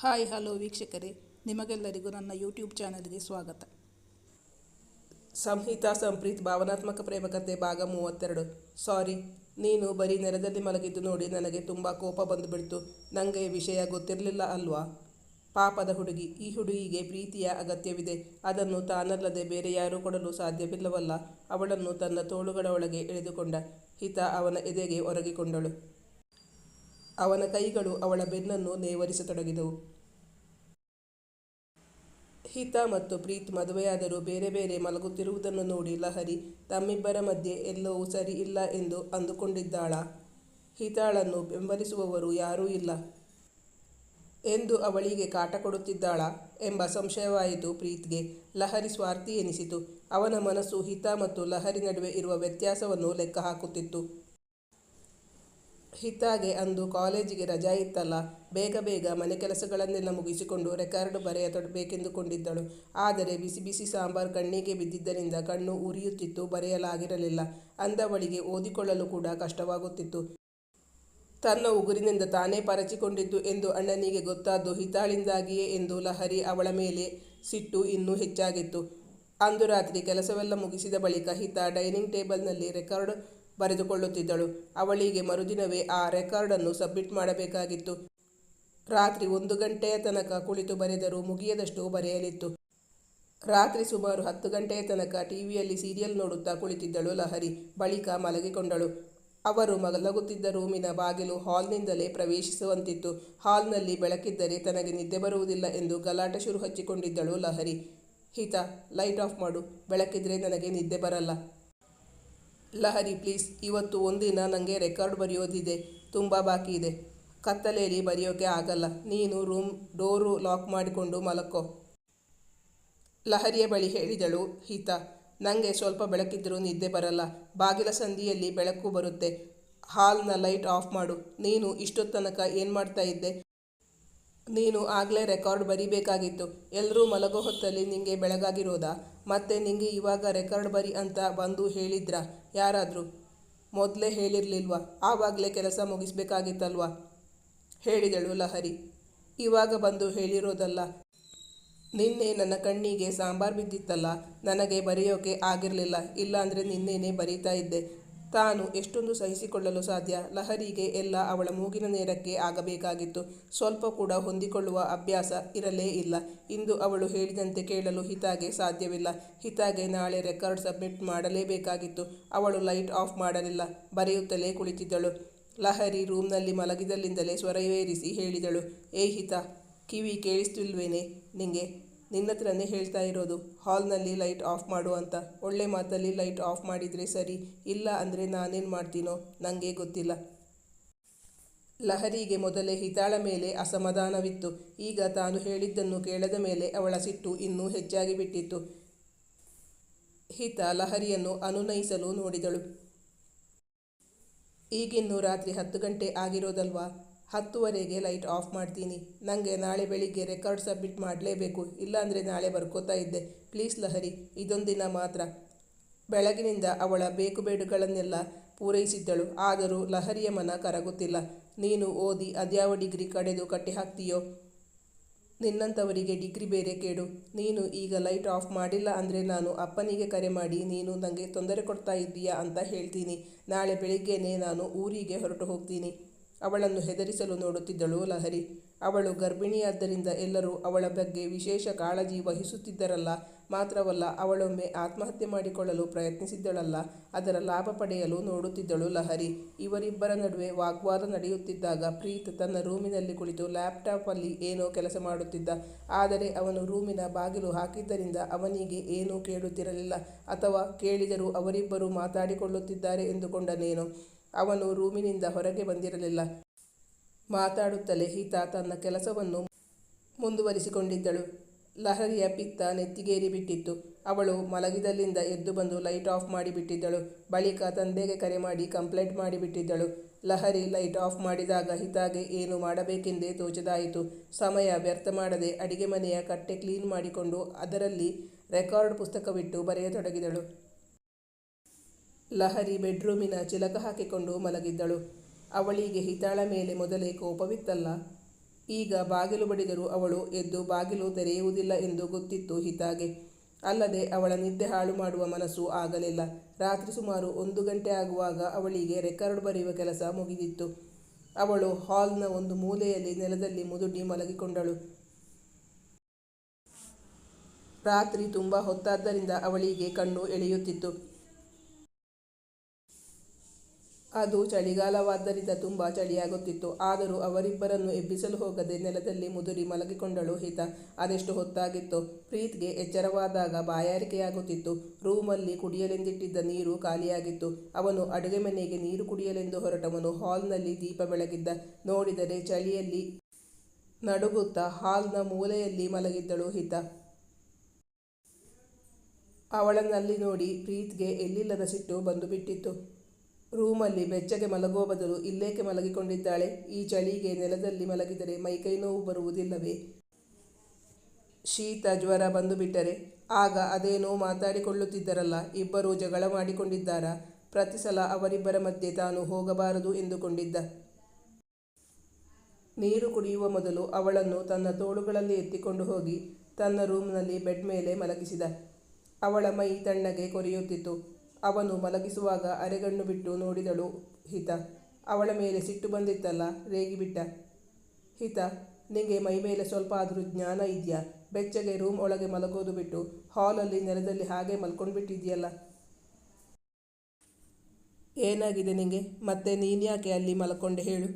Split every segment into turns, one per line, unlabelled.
Hi, hello ವೀಕ್ಷಕರೇ. ನಿಮಗೆಲ್ಲರಿಗೂ ನನ್ನ ಯೂಟ್ಯೂಬ್ ಚಾನಲ್ಗೆ ಸ್ವಾಗತ.
ಸಂಹಿತಾ, ಸಂಪ್ರೀತ್, ಭಾವನಾತ್ಮಕ ಪ್ರೇಮಕತೆ ಭಾಗ ಮೂವತ್ತೆರಡು. ಸಾರಿ, ನೀನು ಬರೀ ನೆರದಲ್ಲಿ ಮಲಗಿದ್ದು ನೋಡಿ ನನಗೆ ತುಂಬ ಕೋಪ ಬಂದುಬಿಡ್ತು. ನನಗೆ ವಿಷಯ ಗೊತ್ತಿರಲಿಲ್ಲ ಅಲ್ವಾ? ಪಾಪದ ಹುಡುಗಿ, ಈ ಹುಡುಗಿಗೆ ಪ್ರೀತಿಯ ಅಗತ್ಯವಿದೆ. ಅದನ್ನು ತಾನಲ್ಲದೆ ಬೇರೆ ಯಾರೂ ಕೊಡಲು ಸಾಧ್ಯವಿಲ್ಲವಲ್ಲ. ಅವಳನ್ನು ತನ್ನ ತೋಳುಗಳ ಒಳಗೆ ಎಳೆದುಕೊಂಡ ಹಿತ ಅವನ ಎದೆಗೆ ಒರಗಿಕೊಂಡಳು. ಅವನ ಕೈಗಳು ಅವಳ ಬೆನ್ನನ್ನು ನೇವರಿಸತೊಡಗಿದವು. ಹಿತ ಮತ್ತು ಪ್ರೀತ್ ಮದುವೆಯಾದರೂ ಬೇರೆ ಬೇರೆ ಮಲಗುತ್ತಿರುವುದನ್ನು ನೋಡಿ ಲಹರಿ, ತಮ್ಮಿಬ್ಬರ ಮಧ್ಯೆ ಎಲ್ಲವೂ ಸರಿ ಇಲ್ಲ ಎಂದು ಅಂದುಕೊಂಡಿದ್ದಾಳ. ಹಿತಾಳನ್ನು ಬೆಂಬಲಿಸುವವರು ಯಾರೂ ಇಲ್ಲ. ಎಂದು ಅವಳಿಗೆ ಕಾಟ ಕೊಡುತ್ತಿದ್ದಾಳ ಎಂಬ ಸಂಶಯವಾಯಿತು ಪ್ರೀತ್ಗೆ. ಲಹರಿ ಸ್ವಾರ್ಥಿ ಎನಿಸಿತು. ಅವನ ಮನಸ್ಸು ಹಿತ ಮತ್ತು ಲಹರಿ ನಡುವೆ ಇರುವ ವ್ಯತ್ಯಾಸವನ್ನು ಲೆಕ್ಕ ಹಾಕುತ್ತಿತ್ತು. ಹಿತಾಗೆ ಅಂದು ಕಾಲೇಜಿಗೆ ರಜಾ ಇತ್ತಲ್ಲ, ಬೇಗ ಬೇಗ ಮನೆ ಕೆಲಸಗಳನ್ನೆಲ್ಲ ಮುಗಿಸಿಕೊಂಡು ರೆಕಾರ್ಡ್ ಬರೆಯ ತೊಡಬೇಕೆಂದುಕೊಂಡಿದ್ದಳು ಆದರೆ ಬಿಸಿ ಬಿಸಿ ಸಾಂಬಾರ್ ಕಣ್ಣಿಗೆ ಬಿದ್ದಿದ್ದರಿಂದ ಕಣ್ಣು ಉರಿಯುತ್ತಿತ್ತು, ಬರೆಯಲಾಗಿರಲಿಲ್ಲ. ಅಂದವಳಿಗೆ ಓದಿಕೊಳ್ಳಲು ಕೂಡ ಕಷ್ಟವಾಗುತ್ತಿತ್ತು. ತನ್ನ ಉಗುರಿನಿಂದ ತಾನೇ ಪರಚಿಕೊಂಡಿದ್ದು ಎಂದು ಅಣ್ಣನಿಗೆ ಗೊತ್ತಾದ್ದು ಹಿತಾಳಿಂದಾಗಿಯೇ ಎಂದು ಲಹರಿ ಅವಳ ಮೇಲೆ ಸಿಟ್ಟು ಇನ್ನೂ ಹೆಚ್ಚಾಗಿತ್ತು. ಅಂದು ರಾತ್ರಿ ಕೆಲಸವೆಲ್ಲ ಮುಗಿಸಿದ ಬಳಿಕ ಹಿತ ಡೈನಿಂಗ್ ಟೇಬಲ್ನಲ್ಲಿ ರೆಕಾರ್ಡ್ ಬರೆದುಕೊಳ್ಳುತ್ತಿದ್ದಳು. ಅವಳಿಗೆ ಮರುದಿನವೇ ಆ ರೆಕಾರ್ಡನ್ನು ಸಬ್ಮಿಟ್ ಮಾಡಬೇಕಾಗಿತ್ತು. ರಾತ್ರಿ ಒಂದು ಗಂಟೆಯ ತನಕ ಕುಳಿತು ಬರೆದರೂ ಮುಗಿಯದಷ್ಟು ಬರೆಯಲಿತ್ತು. ರಾತ್ರಿ ಸುಮಾರು ಹತ್ತು ಗಂಟೆಯ ತನಕ ಟಿವಿಯಲ್ಲಿ ಸೀರಿಯಲ್ ನೋಡುತ್ತಾ ಕುಳಿತಿದ್ದಳು ಲಹರಿ. ಬಳಿಕ ಮಲಗಿಕೊಂಡಳು. ಅವರು ಮಲಗುತ್ತಿದ್ದ ರೂಮಿನ ಬಾಗಿಲು ಹಾಲ್ನಿಂದಲೇ ಪ್ರವೇಶಿಸುವಂತಿತ್ತು. ಹಾಲ್ನಲ್ಲಿ ಬೆಳಕಿದ್ದರೆ ತನಗೆ ನಿದ್ದೆ ಬರುವುದಿಲ್ಲ ಎಂದು ಗಲಾಟೆ ಶುರು ಹಚ್ಚಿಕೊಂಡಿದ್ದಳು ಲಹರಿ. ಹಿತ ಲೈಟ್ ಆಫ್ ಮಾಡು. ಬೆಳಕಿದ್ರೆ ನನಗೆ ನಿದ್ದೆ ಬರಲ್ಲ. ಲಹರಿ ಪ್ಲೀಸ್, ಇವತ್ತು ಒಂದಿನ ನನಗೆ ರೆಕಾರ್ಡ್ ಬರೆಯೋದಿದೆ, ತುಂಬ ಬಾಕಿ ಇದೆ. ಕತ್ತಲೆಯಲ್ಲಿ ಬರೆಯೋಕೆ ಆಗಲ್ಲ, ನೀನು ರೂಮ್ ಡೋರು ಲಾಕ್ ಮಾಡಿಕೊಂಡು ಮಲಕ್ಕೋ ಲಹರಿಯ ಬಳಿ ಹೇಳಿದಳು ಹಿತ ನನಗೆ ಸ್ವಲ್ಪ ಬೆಳಕಿದ್ರೂ ನಿದ್ದೆ ಬರಲ್ಲ, ಬಾಗಿಲ ಸಂದಿಯಲ್ಲಿ ಬೆಳಕು ಬರುತ್ತೆ, ಹಾಲ್ನ ಲೈಟ್ ಆಫ್ ಮಾಡು, ನೀನು ಇಷ್ಟೊತ್ತನಕ ತನಕ ಏನು ಮಾಡ್ತಾ ಇದ್ದೆ? ನೀನು ಆಗಲೇ ರೆಕಾರ್ಡ್ ಬರಿಬೇಕಾಗಿತ್ತು. ಎಲ್ಲರೂ ಮಲಗೋ ಹೊತ್ತಲ್ಲಿ ನಿಂಗೆ ಬೆಳಗಾಗಿರೋದಾ? ಮತ್ತೆ ನಿಂಗೆ ಇವಾಗ ರೆಕಾರ್ಡ್ ಬರಿ ಅಂತ ಬಂದು ಹೇಳಿದ್ರ? ಯಾರಾದರೂ? ಮೊದಲೇ ಹೇಳಿರಲಿಲ್ವಾ? ಆವಾಗಲೇ ಕೆಲಸ ಮುಗಿಸ್ಬೇಕಾಗಿತ್ತಲ್ವಾ? ಹೇಳಿದಳು ಲಹರಿ. ಇವಾಗ ಬಂದು ಹೇಳಿರೋದಲ್ಲ. ನಿನ್ನೆ ನನ್ನ ಕಣ್ಣಿಗೆ ಸಾಂಬಾರ್ ಬಿದ್ದಿತ್ತಲ್ಲ? ನನಗೆ ಬರೆಯೋಕೆ ಆಗಿರಲಿಲ್ಲ. ಇಲ್ಲಾಂದರೆ ನಿನ್ನೆನೇ ಬರೀತಾ ಇದ್ದೆ. ತಾನು ಎಷ್ಟೊಂದು ಸಹಿಸಿಕೊಳ್ಳಲು ಸಾಧ್ಯ? ಲಹರಿಗೆ ಎಲ್ಲ ಅವಳ ಮೂಗಿನ ನೇರಕ್ಕೆ ಆಗಬೇಕಾಗಿತ್ತು. ಸ್ವಲ್ಪ ಕೂಡ ಹೊಂದಿಕೊಳ್ಳುವ ಅಭ್ಯಾಸ ಇರಲೇ ಇಲ್ಲ. ಇಂದು ಅವಳು ಹೇಳಿದಂತೆ ಕೇಳಲು ಹಿತಾಗೆ ಸಾಧ್ಯವಿಲ್ಲ. ಹಿತಾಗೆ ನಾಳೆ ರೆಕಾರ್ಡ್ ಸಬ್ಮಿಟ್ ಮಾಡಲೇಬೇಕಾಗಿತ್ತು. ಅವಳು ಲೈಟ್ ಆಫ್ ಮಾಡಲಿಲ್ಲ. ಬರೆಯುತ್ತಲೇ ಕುಳಿತಿದ್ದಳು. ಲಹರಿ ರೂಮ್ನಲ್ಲಿ ಮಲಗಿದಲ್ಲಿಂದಲೇ ಸ್ವರವೇರಿಸಿ ಹೇಳಿದಳು. ಏ ಹಿತ, ಕಿವಿ ಕೇಳಿಸ್ತಿಲ್ವೇನೆ ನಿಂಗೆ? ನಿನ್ನತ್ರನೇ ಹೇಳ್ತಾ ಇರೋದು, ಹಾಲ್ನಲ್ಲಿ ಲೈಟ್ ಆಫ್ ಮಾಡು ಅಂತ. ಒಳ್ಳೆ ಮಾತಲ್ಲಿ ಲೈಟ್ ಆಫ್ ಮಾಡಿದರೆ ಸರಿ, ಇಲ್ಲ ಅಂದರೆ ನಾನೇನು ಮಾಡ್ತೀನೋ ನನಗೆ ಗೊತ್ತಿಲ್ಲ. ಲಹರಿಗೆ ಮೊದಲೇ ಹಿತಾಳ ಮೇಲೆ ಅಸಮಾಧಾನವಿತ್ತು. ಈಗ ತಾನು ಹೇಳಿದ್ದನ್ನು ಕೇಳದ ಮೇಲೆ ಅವಳ ಸಿಟ್ಟು ಇನ್ನೂ ಹೆಚ್ಚಾಗಿ ಬಿಟ್ಟಿತ್ತು. ಹಿತ ಲಹರಿಯನ್ನು ಅನುನಯಿಸಲು ನೋಡಿದಳು. ಈಗಿನ್ನೂ ರಾತ್ರಿ ಹತ್ತು ಗಂಟೆ ಆಗಿರೋದಲ್ವಾ? ಹತ್ತುವರೆಗೆ ಲೈಟ್ ಆಫ್ ಮಾಡ್ತೀನಿ. ನನಗೆ ನಾಳೆ ಬೆಳಿಗ್ಗೆ ರೆಕಾರ್ಡ್ ಸಬ್ಮಿಟ್ ಮಾಡಲೇಬೇಕು. ಇಲ್ಲಾಂದರೆ ನಾಳೆ ಬರ್ಕೋತಾ ಇದ್ದೆ. ಪ್ಲೀಸ್ ಲಹರಿ, ಇದೊಂದಿನ ಮಾತ್ರ. ಬೆಳಗಿನಿಂದ ಅವಳ ಬೇಕುಬೇಡುಗಳನ್ನೆಲ್ಲ ಪೂರೈಸಿದ್ದಳು. ಆದರೂ ಲಹರಿಯ ಮನ ಕರಗುತ್ತಿಲ್ಲ. ನೀನು ಓದಿ ಅದ್ಯಾವ ಡಿಗ್ರಿ ಕಡೆದು ಕಟ್ಟಿ ಹಾಕ್ತೀಯೋ ನಿನ್ನಂಥವರಿಗೆ ಡಿಗ್ರಿ ಬೇರೆ ಕೇಡು. ನೀನು ಈಗ ಲೈಟ್ ಆಫ್ ಮಾಡಿಲ್ಲ ಅಂದರೆ ನಾನು ಅಪ್ಪನಿಗೆ ಕರೆ ಮಾಡಿ, ನೀನು ನನಗೆ ತೊಂದರೆ ಕೊಡ್ತಾ ಇದ್ದೀಯಾ ಅಂತ ಹೇಳ್ತೀನಿ. ನಾಳೆ ಬೆಳಿಗ್ಗೆನೇ ನಾನು ಊರಿಗೆ ಹೊರಟು ಹೋಗ್ತೀನಿ. ಅವಳನ್ನು ಹೆದರಿಸಲು ನೋಡುತ್ತಿದ್ದಳು ಲಹರಿ. ಅವಳು ಗರ್ಭಿಣಿಯಾದ್ದರಿಂದ ಎಲ್ಲರೂ ಅವಳ ಬಗ್ಗೆ ವಿಶೇಷ ಕಾಳಜಿ ವಹಿಸುತ್ತಿದ್ದರಲ್ಲ, ಮಾತ್ರವಲ್ಲ ಅವಳೊಮ್ಮೆ ಆತ್ಮಹತ್ಯೆ ಮಾಡಿಕೊಳ್ಳಲು ಪ್ರಯತ್ನಿಸಿದ್ದಳಲ್ಲ, ಅದರ ಲಾಭ ಪಡೆಯಲು ನೋಡುತ್ತಿದ್ದಳು ಲಹರಿ. ಇವರಿಬ್ಬರ ನಡುವೆ ವಾಗ್ವಾದ ನಡೆಯುತ್ತಿದ್ದಾಗ ಪ್ರೀತ್ ತನ್ನ ರೂಮಿನಲ್ಲಿ ಕುಳಿತು ಲ್ಯಾಪ್ಟಾಪಲ್ಲಿ ಏನೋ ಕೆಲಸ ಮಾಡುತ್ತಿದ್ದ. ಆದರೆ ಅವನು ರೂಮಿನ ಬಾಗಿಲು ಹಾಕಿದ್ದರಿಂದ ಅವನಿಗೆ ಏನೂ ಕೇಳುತ್ತಿರಲಿಲ್ಲ ಅಥವಾ ಕೇಳಿದರೂ ಅವರಿಬ್ಬರು ಮಾತಾಡಿಕೊಳ್ಳುತ್ತಿದ್ದಾರೆ ಎಂದುಕೊಂಡನೇನೋ ಅವನು ರೂಮಿನಿಂದ ಹೊರಗೆ ಬಂದಿರಲಿಲ್ಲ. ಮಾತಾಡುತ್ತಲೇ ಈತ ತನ್ನ ಕೆಲಸವನ್ನು ಮುಂದುವರಿಸಿಕೊಂಡಿದ್ದಳು. ಲಹರಿಯ ಪಿತ್ತ ನೆತ್ತಿಗೇರಿ ಬಿಟ್ಟಿತ್ತು. ಅವಳು ಮಲಗಿದಲ್ಲಿಂದ ಎದ್ದು ಬಂದು ಲೈಟ್ ಆಫ್ ಮಾಡಿಬಿಟ್ಟಿದ್ದಳು. ಬಳಿಕ ತಂದೆಗೆ ಕರೆ ಮಾಡಿ ಕಂಪ್ಲೇಂಟ್ ಮಾಡಿಬಿಟ್ಟಿದ್ದಳು. ಲಹರಿ ಲೈಟ್ ಆಫ್ ಮಾಡಿದಾಗ ಹಿತಾಗೆ ಏನು ಮಾಡಬೇಕೆಂದೇ ತೋಚದಾಯಿತು. ಸಮಯ ವ್ಯರ್ಥ ಮಾಡದೆ ಅಡಿಗೆ ಮನೆಯ ಕಟ್ಟೆ ಕ್ಲೀನ್ ಮಾಡಿಕೊಂಡು ಅದರಲ್ಲಿ ರೆಕಾರ್ಡ್ ಪುಸ್ತಕವಿಟ್ಟು ಬರೆಯತೊಡಗಿದಳು. ಲಹರಿ ಬೆಡ್ರೂಮಿನ ಚಿಲಕ ಹಾಕಿಕೊಂಡು ಮಲಗಿದ್ದಳು. ಅವಳಿಗೆ ಹಿತಾಳ ಮೇಲೆ ಮೊದಲೇ ಕೋಪವಿತ್ತಲ್ಲ. ಈಗ ಬಾಗಿಲು ಬಡಿದರೂ ಅವಳು ಎದ್ದು ಬಾಗಿಲು ತೆರೆಯುವುದಿಲ್ಲ ಎಂದು ಗೊತ್ತಿತ್ತು ಹಿತಾಗೆ. ಅಲ್ಲದೆ ಅವಳ ನಿದ್ದೆ ಹಾಳು ಮಾಡುವ ಮನಸ್ಸು ಆಗಲಿಲ್ಲ. ರಾತ್ರಿ ಸುಮಾರು ಒಂದು ಗಂಟೆ ಆಗುವಾಗ ಅವಳಿಗೆ ರೆಕಾರ್ಡ್ ಬರೆಯುವ ಕೆಲಸ ಮುಗಿದಿತ್ತು. ಅವಳು ಹಾಲ್ನ ಒಂದು ಮೂಲೆಯಲ್ಲಿ ನೆಲದಲ್ಲಿ ಮುದುಡಿ ಮಲಗಿಕೊಂಡಳು. ರಾತ್ರಿ ತುಂಬ ಹೊತ್ತಾದ್ದರಿಂದ ಅವಳಿಗೆ ಕಣ್ಣು ಎಳೆಯುತ್ತಿತ್ತು. ಅದು ಚಳಿಗಾಲವಾದ್ದರಿಂದ ತುಂಬ ಚಳಿಯಾಗುತ್ತಿತ್ತು. ಆದರೂ ಅವರಿಬ್ಬರನ್ನು ಎಬ್ಬಿಸಲು ಹೋಗದೆ ನೆಲದಲ್ಲಿ ಮುದುರಿ ಮಲಗಿಕೊಂಡಳು ಹಿತ. ಅದೆಷ್ಟು ಹೊತ್ತಾಗಿತ್ತು? ಪ್ರೀತ್ಗೆ ಎಚ್ಚರವಾದಾಗ ಬಾಯಾರಿಕೆಯಾಗುತ್ತಿತ್ತು. ರೂಮಲ್ಲಿ ಕುಡಿಯಲೆಂದಿಟ್ಟಿದ್ದ ನೀರು ಖಾಲಿಯಾಗಿತ್ತು. ಅವನು ಅಡುಗೆ ಮನೆಗೆ ನೀರು ಕುಡಿಯಲೆಂದು ಹೊರಟವನು. ಹಾಲ್ನಲ್ಲಿ ದೀಪ ಬೆಳಗಿದ್ದ. ನೋಡಿದರೆ ಚಳಿಯಲ್ಲಿ ನಡುಗುತ್ತಾ ಹಾಲ್ನ ಮೂಲೆಯಲ್ಲಿ ಮಲಗಿದ್ದಳು ಹಿತ. ಅವಳನ್ನಲ್ಲಿ ನೋಡಿ ಪ್ರೀತ್ಗೆ ಎಲ್ಲಿಲ್ಲದ ಸಿಟ್ಟು ಬಂದು ಬಿಟ್ಟಿತ್ತು ರೂಮಲ್ಲಿ ಬೆಚ್ಚಗೆ ಮಲಗುವ ಬದಲು ಇಲ್ಲೇಕೆ ಮಲಗಿಕೊಂಡಿದ್ದಾಳೆ? ಈ ಚಳಿಗೆ ನೆಲದಲ್ಲಿ ಮಲಗಿದರೆ ಮೈಕೈ ನೋವು ಬರುವುದಿಲ್ಲವೇ? ಶೀತ ಜ್ವರ ಬಂದು ಬಿಟ್ಟರೆ ಆಗ ಅದೇನೋ ಮಾತಾಡಿಕೊಳ್ಳುತ್ತಿದ್ದರಲ್ಲ, ಇಬ್ಬರೂ ಜಗಳ ಮಾಡಿಕೊಂಡಿದ್ದಾರಾ. ಪ್ರತಿ ಸಲ ಅವರಿಬ್ಬರ ಮಧ್ಯೆ ತಾನು ಹೋಗಬಾರದು ಎಂದುಕೊಂಡಿದ್ದ. ನೀರು ಕುಡಿಯುವ ಮೊದಲು ಅವಳನ್ನು ತನ್ನ ತೋಳುಗಳಲ್ಲಿ ಎತ್ತಿಕೊಂಡು ಹೋಗಿ ತನ್ನ ರೂಮ್ನಲ್ಲಿ ಬೆಡ್ ಮೇಲೆ ಮಲಗಿಸಿದ. ಅವಳ ಮೈ ತಣ್ಣಗೆ ಕೊರೆಯುತ್ತಿತ್ತು. ಅವನು ಮಲಗಿಸುವಾಗ ಅರೆಗಣ್ಣು ಬಿಟ್ಟು ನೋಡಿದಳು ಹಿತ. ಅವಳ ಮೇಲೆ ಸಿಟ್ಟು ಬಂದಿತ್ತಲ್ಲ, ರೇಗಿಬಿಟ್ಟ. ಹಿತ, ನಿಂಗೆ ಮೈ ಮೇಲೆ ಸ್ವಲ್ಪ ಆದರೂ ಜ್ಞಾನ ಇದೆಯಾ? ಬೆಚ್ಚಗೆ ರೂಮ್ ಒಳಗೆ ಮಲಗೋದು ಬಿಟ್ಟು ಹಾಲಲ್ಲಿ ನೆಲದಲ್ಲಿ ಹಾಗೆ ಮಲ್ಕೊಂಡ್ಬಿಟ್ಟಿದ್ಯಲ್ಲ. ಏನಾಗಿದೆ ನಿಂಗೆ? ಮತ್ತೆ ನೀನ್ಯಾಕೆ ಅಲ್ಲಿ ಮಲ್ಕೊಂಡೆ ಹೇಳು.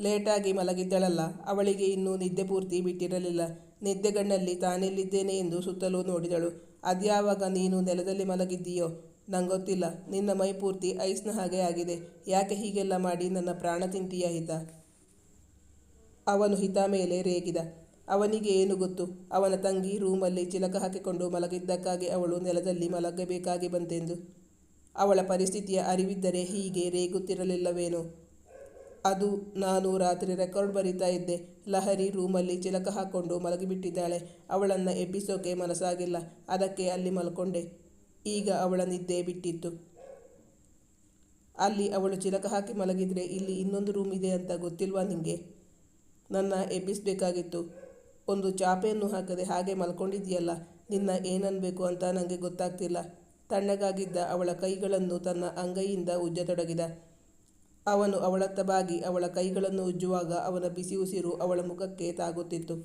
ಲೇಟಾಗಿ ಮಲಗಿದ್ದಳಲ್ಲ, ಅವಳಿಗೆ ಇನ್ನೂ ನಿದ್ದೆ ಪೂರ್ತಿ ಬಿಟ್ಟಿರಲಿಲ್ಲ. ನಿದ್ದೆಗಣ್ಣಲ್ಲಿ ತಾನೆಲ್ಲಿದ್ದೇನೆ ಎಂದು ಸುತ್ತಲೂ ನೋಡಿದಳು. ಅದ್ಯಾವಾಗ ನೀನು ನೆಲದಲ್ಲಿ ಮಲಗಿದ್ದೀಯೋ? ನಂಗೊತ್ತಿಲ್ಲ. ನಿನ್ನ ಮೈ ಪೂರ್ತಿ ಐಸ್ನ ಹಾಗೆ ಆಗಿದೆ. ಯಾಕೆ ಹೀಗೆಲ್ಲ ಮಾಡಿ ನನ್ನ ಪ್ರಾಣ ತಿಂತೀಯ ಹಿತ? ಅವನು ಹಿತ ಮೇಲೆ ರೇಗಿದ. ಅವನಿಗೆ ಏನು ಗೊತ್ತು? ಅವನ ತಂಗಿ ರೂಮಲ್ಲಿ ಚಿಲಕ ಹಾಕಿಕೊಂಡು ಮಲಗಿದ್ದಕ್ಕಾಗಿ ಅವಳು ನೆಲದಲ್ಲಿ ಮಲಗಬೇಕಾಗಿ ಬಂತೆಂದು. ಅವಳ ಪರಿಸ್ಥಿತಿಯ ಅರಿವಿದ್ದರೆ ಹೀಗೆ ರೇಗುತ್ತಿರಲಿಲ್ಲವೇನೋ? ಅದು ನಾನು ರಾತ್ರಿ ರೆಕಾರ್ಡ್ ಬರಿತಾ ಇದ್ದೆ. ಲಹರಿ ರೂಮಲ್ಲಿ ಚಿಲಕ ಹಾಕ್ಕೊಂಡು ಮಲಗಿಬಿಟ್ಟಿದ್ದಾಳೆ. ಅವಳನ್ನು ಎಬ್ಬಿಸೋಕೆ ಮನಸ್ಸಾಗಿಲ್ಲ. ಅದಕ್ಕೆ ಅಲ್ಲಿ ಮಲ್ಕೊಂಡೆ. ಈಗ ಅವಳ ನಿದ್ದೆ ಬಿಟ್ಟಿತ್ತು. ಅಲ್ಲಿ ಅವಳು ಚಿಲಕ ಹಾಕಿ ಮಲಗಿದ್ರೆ ಇಲ್ಲಿ ಇನ್ನೊಂದು ರೂಮ್ ಇದೆ ಅಂತ ಗೊತ್ತಿಲ್ವಾ ನಿಮಗೆ ನನ್ನ ಎಬ್ಬಿಸಬೇಕಾಗಿತ್ತು ಒಂದು ಚಾಪೆಯನ್ನು ಹಾಕದೆ ಹಾಗೆ ಮಲ್ಕೊಂಡಿದ್ದೀಯಲ್ಲ, ನಿನ್ನ ಏನನ್ಬೇಕು ಅಂತ ನನಗೆ ಗೊತ್ತಾಗ್ತಿಲ್ಲ. ತಣ್ಣಗಾಗಿದ್ದ ಅವಳ ಕೈಗಳನ್ನು ತನ್ನ ಅಂಗೈಯಿಂದ ಉಜ್ಜತೊಡಗಿದ. ಅವನು ಅವಳತ್ತ ಬಾಗಿ ಅವಳ ಕೈಗಳನ್ನು ಉಜ್ಜುವಾಗ ಅವನ ಬಿಸಿ ಉಸಿರು ಅವಳ ಮುಖಕ್ಕೆ ತಾಗುತ್ತಿತ್ತು.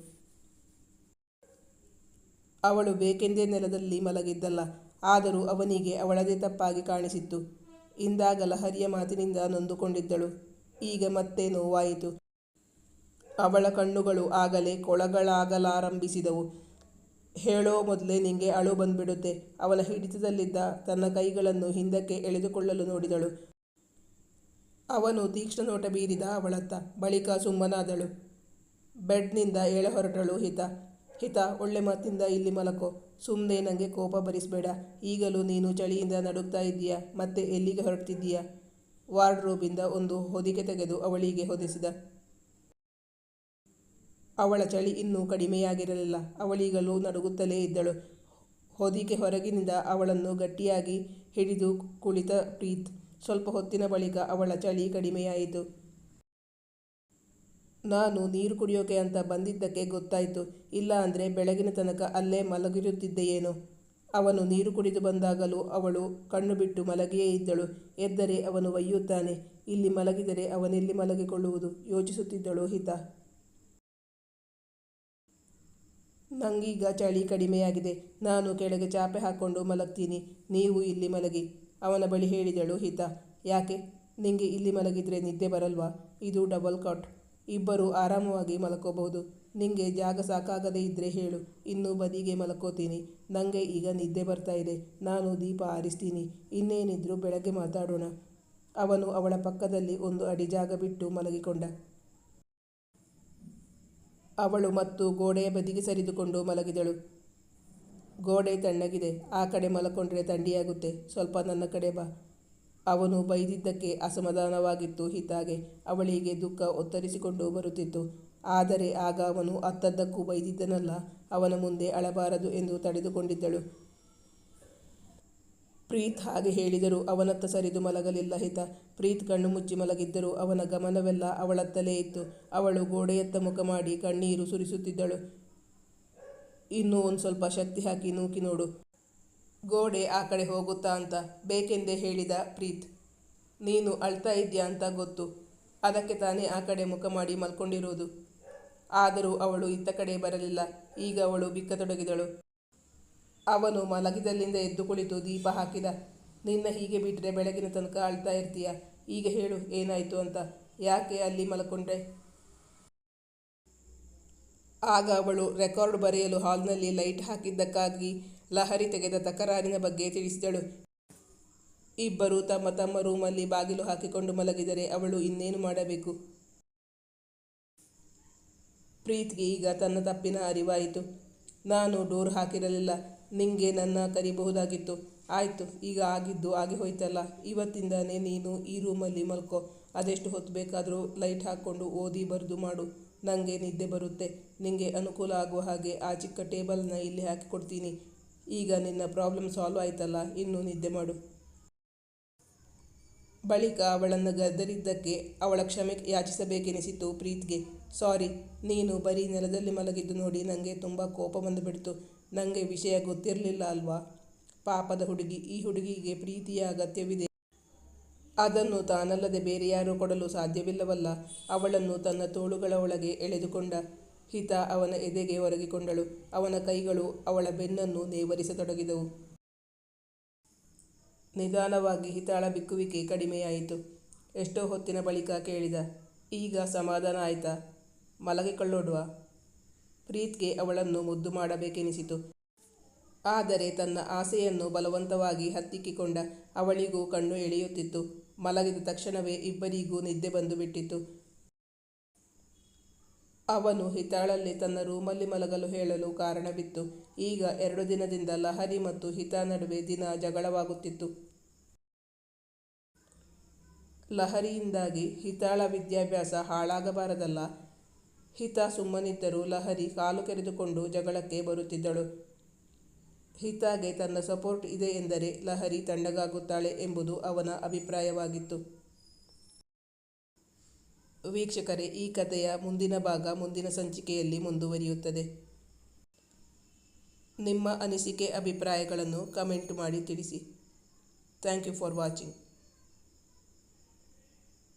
ಅವಳು ಬೇಕೆಂದೇ ನೆಲದಲ್ಲಿ ಮಲಗಿದ್ದಲ್ಲ ಆದರೂ ಅವನಿಗೆ ಅವಳದೇ ತಪ್ಪಾಗಿ ಕಾಣಿಸಿತ್ತು. ಇಂದಾಗ ಲಹರಿಯ ಮಾತಿನಿಂದ ನೊಂದುಕೊಂಡಿದ್ದಳು. ಈಗ ಮತ್ತೆ ನೋವಾಯಿತು. ಅವಳ ಕಣ್ಣುಗಳು ಆಗಲೇ ಕೊಳಗಳಾಗಲಾರಂಭಿಸಿದವು. ಹೇಳೋ ಮೊದಲೇ ನಿಂಗೆ ಅಳು ಬಂದ್ಬಿಡುತ್ತೆ. ಅವಳ ಹಿಡಿತದಲ್ಲಿದ್ದ ತನ್ನ ಕೈಗಳನ್ನು ಹಿಂದಕ್ಕೆ ಎಳೆದುಕೊಳ್ಳಲು ನೋಡಿದಳು. ಅವನು ತೀಕ್ಷ್ಣ ನೋಟ ಬೀರಿದ ಅವಳತ್ತ. ಬಳಿಕ ಸುಮ್ಮನಾದಳು. ಬೆಡ್ನಿಂದ ಏಳ ಹೊರಟಳು ಹಿತ. ಹಿತ, ಒಳ್ಳೆ ಮಾತಿಂದ ಇಲ್ಲಿ ಮಲಕೋ. ಸುಮ್ಮನೆ ನನಗೆ ಕೋಪ ಭರಿಸಬೇಡ ಈಗಲೂ ನೀನು ಚಳಿಯಿಂದ ನಡುಗ್ತಾ ಇದ್ದೀಯಾ? ಮತ್ತೆ ಎಲ್ಲಿಗೆ ಹೊರಡ್ತಿದ್ದೀಯಾ? ವಾರ್ಡ್ರೋಬಿಂದ ಒಂದು ಹೊದಿಕೆ ತೆಗೆದು ಅವಳಿಗೆ ಹೊದಿಸಿದ. ಅವಳ ಚಳಿ ಇನ್ನೂ ಕಡಿಮೆಯಾಗಿರಲಿಲ್ಲ. ಅವಳಿಗಲೂ ನಡುಗುತ್ತಲೇ ಇದ್ದಳು. ಹೊದಿಕೆ ಹೊರಗಿನಿಂದ ಅವಳನ್ನು ಗಟ್ಟಿಯಾಗಿ ಹಿಡಿದು ಕುಳಿತ ಪ್ರೀತ್. ಸ್ವಲ್ಪ ಹೊತ್ತಿನ ಬಳಿಕ ಅವಳ ಚಳಿ ಕಡಿಮೆಯಾಯಿತು. ನಾನು ನೀರು ಕುಡಿಯೋಕೆ ಅಂತ ಬಂದಿದ್ದಕ್ಕೆ ಗೊತ್ತಾಯಿತು. ಇಲ್ಲ ಅಂದರೆ ಬೆಳಗಿನ ತನಕ ಅಲ್ಲೇ ಮಲಗಿರುತ್ತಿದ್ದೆಯೇನೋ. ಅವನು ನೀರು ಕುಡಿದು ಬಂದಾಗಲೂ ಅವಳು ಕಣ್ಣು ಬಿಟ್ಟು ಮಲಗಿಯೇ ಇದ್ದಳು. ಎದ್ದರೆ ಅವನು ಒಯ್ಯುತ್ತಾನೆ. ಇಲ್ಲಿ ಮಲಗಿದರೆ ಅವನೆಲ್ಲಿ ಮಲಗಿಕೊಳ್ಳುವುದು? ಯೋಚಿಸುತ್ತಿದ್ದಳು ಹಿತ. ನಂಗೀಗ ಚಳಿ ಕಡಿಮೆಯಾಗಿದೆ. ನಾನು ಕೆಳಗೆ ಚಾಪೆ ಹಾಕ್ಕೊಂಡು ಮಲಗ್ತೀನಿ. ನೀವು ಇಲ್ಲಿ ಮಲಗಿ. ಅವನ ಬಳಿ ಹೇಳಿದಳು ಹಿತ. ಯಾಕೆ? ನಿಂಗೆ ಇಲ್ಲಿ ಮಲಗಿದರೆ ನಿದ್ದೆ ಬರಲ್ವಾ? ಇದು ಡಬಲ್ ಕಾಟ್. ಇಬ್ಬರು ಆರಾಮವಾಗಿ ಮಲ್ಕೋಬಹುದು. ನಿಂಗೆ ಜಾಗ ಸಾಕಾಗದೇ ಇದ್ರೆ ಹೇಳು. ಇನ್ನೂ ಬದಿಗೆ ಮಲ್ಕೋತೀನಿ. ನನಗೆ ಈಗ ನಿದ್ದೆ ಬರ್ತಾ ಇದೆ. ನಾನು ದೀಪ ಆರಿಸ್ತೀನಿ. ಇನ್ನೇನಿದ್ರೂ ಬೆಳಗ್ಗೆ ಮಾತಾಡೋಣ. ಅವನು ಅವಳ ಪಕ್ಕದಲ್ಲಿ ಒಂದು ಅಡಿ ಜಾಗ ಬಿಟ್ಟು ಮಲಗಿಕೊಂಡ. ಅವಳು ಮತ್ತು ಗೋಡೆಯ ಬದಿಗೆ ಸರಿದುಕೊಂಡು ಮಲಗಿದಳು. ಗೋಡೆ ತಣ್ಣಗಿದೆ. ಆ ಕಡೆ ಮಲಕೊಂಡ್ರೆ ಥಂಡಿಯಾಗುತ್ತೆ. ಸ್ವಲ್ಪ ನನ್ನ ಕಡೆ ಬಾ. ಅವನು ಬೈದಿದ್ದಕ್ಕೆ ಅಸಮಾಧಾನವಾಗಿತ್ತು. ಹಿತಾಗೆ ಅವಳಿಗೆ ದುಃಖ ಒತ್ತರಿಸಿಕೊಂಡು ಬರುತ್ತಿತ್ತು. ಆದರೆ ಆಗ ಅವನು ಅತ್ತದ್ದಕ್ಕೂ ಬೈದಿದ್ದನಲ್ಲ, ಅವನ ಮುಂದೆ ಅಳಬಾರದು ಎಂದು ತಡೆದುಕೊಂಡಿದ್ದಳು. ಪ್ರೀತ್ ಹಾಗೆ ಹೇಳಿದರೂ ಅವನತ್ತ ಸರಿದು ಮಲಗಲಿಲ್ಲ ಹಿತ. ಪ್ರೀತ್ ಕಣ್ಣು ಮುಚ್ಚಿ ಮಲಗಿದ್ದರೂ ಅವನ ಗಮನವೆಲ್ಲ ಅವಳತ್ತಲೇ ಇತ್ತು. ಅವಳು ಗೋಡೆಯತ್ತ ಮುಖ ಮಾಡಿ ಕಣ್ಣೀರು ಸುರಿಸುತ್ತಿದ್ದಳು. ಇನ್ನೂ ಒಂದು ಸ್ವಲ್ಪ ಶಕ್ತಿ ಹಾಕಿ ನೂಕಿ ನೋಡು. ಗೋಡೆ ಆ ಕಡೆ ಹೋಗುತ್ತಾ ಅಂತ ಬೇಕೆಂದೇ ಹೇಳಿದ ಪ್ರೀತ್. ನೀನು ಅಳ್ತಾ ಇದ್ಯಾ ಅಂತ ಗೊತ್ತು. ಅದಕ್ಕೆ ತಾನೇ ಆ ಕಡೆ ಮುಖ ಮಾಡಿ ಮಲ್ಕೊಂಡಿರೋದು. ಆದರೂ ಅವಳು ಇತ್ತ ಕಡೆ ಬರಲಿಲ್ಲ. ಈಗ ಅವಳು ಬಿಕ್ಕತೊಡಗಿದಳು. ಅವನು ಮಲಗಿದಲ್ಲಿಂದ ಎದ್ದು ಕುಳಿತು ದೀಪ ಹಾಕಿದ. ನಿನ್ನ ಹೀಗೆ ಬಿಟ್ಟರೆ ಬೆಳಗಿನ ತನಕ ಅಳ್ತಾ ಇರ್ತೀಯ? ಈಗ ಹೇಳು, ಏನಾಯಿತು ಅಂತ. ಯಾಕೆ ಅಲ್ಲಿ ಮಲ್ಕೊಂಡೆ? ಆಗ ಅವಳು ರೆಕಾರ್ಡ್ ಬರೆಯಲು ಹಾಲ್ನಲ್ಲಿ ಲೈಟ್ ಹಾಕಿದ್ದಕ್ಕಾಗಿ ಲಹರಿ ತೆಗೆದ ತಕರಾರಿನ ಬಗ್ಗೆ ತಿಳಿಸಿದಳು. ಇಬ್ಬರು ತಮ್ಮ ತಮ್ಮ ರೂಮಲ್ಲಿ ಬಾಗಿಲು ಹಾಕಿಕೊಂಡು ಮಲಗಿದರೆ ಅವಳು ಇನ್ನೇನು ಮಾಡಬೇಕು? ಪ್ರೀತ್ಗೆ ಈಗ ತನ್ನ ತಪ್ಪಿನ ಅರಿವಾಯಿತು. ನಾನು ಡೋರ್ ಹಾಕಿರಲಿಲ್ಲ. ನಿಂಗೆ ನನ್ನ ಕರಿಬಹುದಾಗಿತ್ತು. ಆಯಿತು, ಈಗ ಆಗಿದ್ದು ಆಗಿ ಹೋಯ್ತಲ್ಲ. ಇವತ್ತಿಂದಾನೇ ನೀನು ಈ ರೂಮಲ್ಲಿ ಮಲ್ಕೋ. ಅದೆಷ್ಟು ಹೊತ್ತು ಬೇಕಾದರೂ ಲೈಟ್ ಹಾಕ್ಕೊಂಡು ಓದಿ ಬರೆದು ಮಾಡು. ನನಗೆ ನಿದ್ದೆ ಬರುತ್ತೆ. ನಿಂಗೆ ಅನುಕೂಲ ಆಗುವ ಹಾಗೆ ಆ ಚಿಕ್ಕ ಟೇಬಲ್ನ ಇಲ್ಲಿ ಹಾಕಿ ಕೊಡ್ತೀನಿ ಈಗ ನಿನ್ನ ಪ್ರಾಬ್ಲಮ್ ಸಾಲ್ವ್ ಆಯ್ತಲ್ಲ, ಇನ್ನು ನಿದ್ದೆ ಮಾಡು. ಬಳಿಕ ಅವಳನ್ನು ಗದ್ದರಿದ್ದಕ್ಕೆ ಅವಳ ಕ್ಷಮೆ ಯಾಚಿಸಬೇಕೆನಿಸಿತು ಪ್ರೀತ್ಗೆ. ಸಾರಿ, ನೀನು ಬರೀ ನೆಲದಲ್ಲಿ ಮಲಗಿದ್ದು ನೋಡಿ ನನಗೆ ತುಂಬ ಕೋಪ ಬಂದುಬಿಡ್ತು. ನನಗೆ ವಿಷಯ ಗೊತ್ತಿರಲಿಲ್ಲ ಅಲ್ವಾ? ಪಾಪದ ಹುಡುಗಿ, ಈ ಹುಡುಗಿಗೆ ಪ್ರೀತಿಯ ಅಗತ್ಯವಿದೆ. ಅದನ್ನು ತಾನಲ್ಲದೆ ಬೇರೆ ಯಾರೂ ಕೊಡಲು ಸಾಧ್ಯವಿಲ್ಲವಲ್ಲ. ಅವಳನ್ನು ತನ್ನ ತೋಳುಗಳ ಒಳಗೆ ಎಳೆದುಕೊಂಡ ಹಿತ ಅವನ ಎದೆಗೆ ಒರಗಿಕೊಂಡಳು. ಅವನ ಕೈಗಳು ಅವಳ ಬೆನ್ನನ್ನು ನೇವರಿಸತೊಡಗಿದವು. ನಿಧಾನವಾಗಿ ಹಿತಾಳ ಬಿಕ್ಕುವಿಕೆ ಕಡಿಮೆಯಾಯಿತು. ಎಷ್ಟೋ ಹೊತ್ತಿನ ಬಳಿಕ ಕೇಳಿದ, ಈಗ ಸಮಾಧಾನ ಆಯ್ತಾ? ಮಲಗಿಕೊಳ್ಳೋಡ್ವಾ ಪ್ರೀತ್ಗೆ ಅವಳನ್ನು ಮುದ್ದು ಮಾಡಬೇಕೆನಿಸಿತು. ಆದರೆ ತನ್ನ ಆಸೆಯನ್ನು ಬಲವಂತವಾಗಿ ಹತ್ತಿಕ್ಕಿಕೊಂಡ ಅವಳಿಗೂ ಕಣ್ಣು ಎಳೆಯುತ್ತಿತ್ತು. ಮಲಗಿದ ತಕ್ಷಣವೇ ಇಬ್ಬರಿಗೂ ನಿದ್ದೆ ಬಂದು ಬಿಟ್ಟಿತು ಅವನು ಹಿತಾಳಲ್ಲಿ ತನ್ನ ರೂಮಲ್ಲಿ ಮಲಗಲು ಹೇಳಲು ಕಾರಣವಿತ್ತು. ಈಗ ಎರಡು ದಿನದಿಂದ ಲಹರಿ ಮತ್ತು ಹಿತ ನಡುವೆ ದಿನ ಜಗಳವಾಗುತ್ತಿತ್ತು. ಲಹರಿಯಿಂದಾಗಿ ಹಿತಾಳ ವಿದ್ಯಾಭ್ಯಾಸ ಹಾಳಾಗಬಾರದಲ್ಲ. ಹಿತ ಸುಮ್ಮನಿದ್ದರೂ ಲಹರಿ ಕಾಲು ಕೆರೆದುಕೊಂಡು ಜಗಳಕ್ಕೆ ಬರುತ್ತಿದ್ದಳು. ಹಿತಾಗೆ ತನ್ನ ಸಪೋರ್ಟ್ ಇದೆ ಎಂದರೆ ಲಹರಿ ತಣ್ಣಗಾಗುತ್ತಾಳೆ ಎಂಬುದು ಅವನ ಅಭಿಪ್ರಾಯವಾಗಿತ್ತು. ವೀಕ್ಷಕರೇ, ಈ ಕಥೆಯ ಮುಂದಿನ ಭಾಗ ಮುಂದಿನ ಸಂಚಿಕೆಯಲ್ಲಿ ಮುಂದುವರಿಯುತ್ತದೆ. ನಿಮ್ಮ ಅನಿಸಿಕೆ, ಅಭಿಪ್ರಾಯಗಳನ್ನು ಕಮೆಂಟ್ ಮಾಡಿ ತಿಳಿಸಿ. Thank you for watching.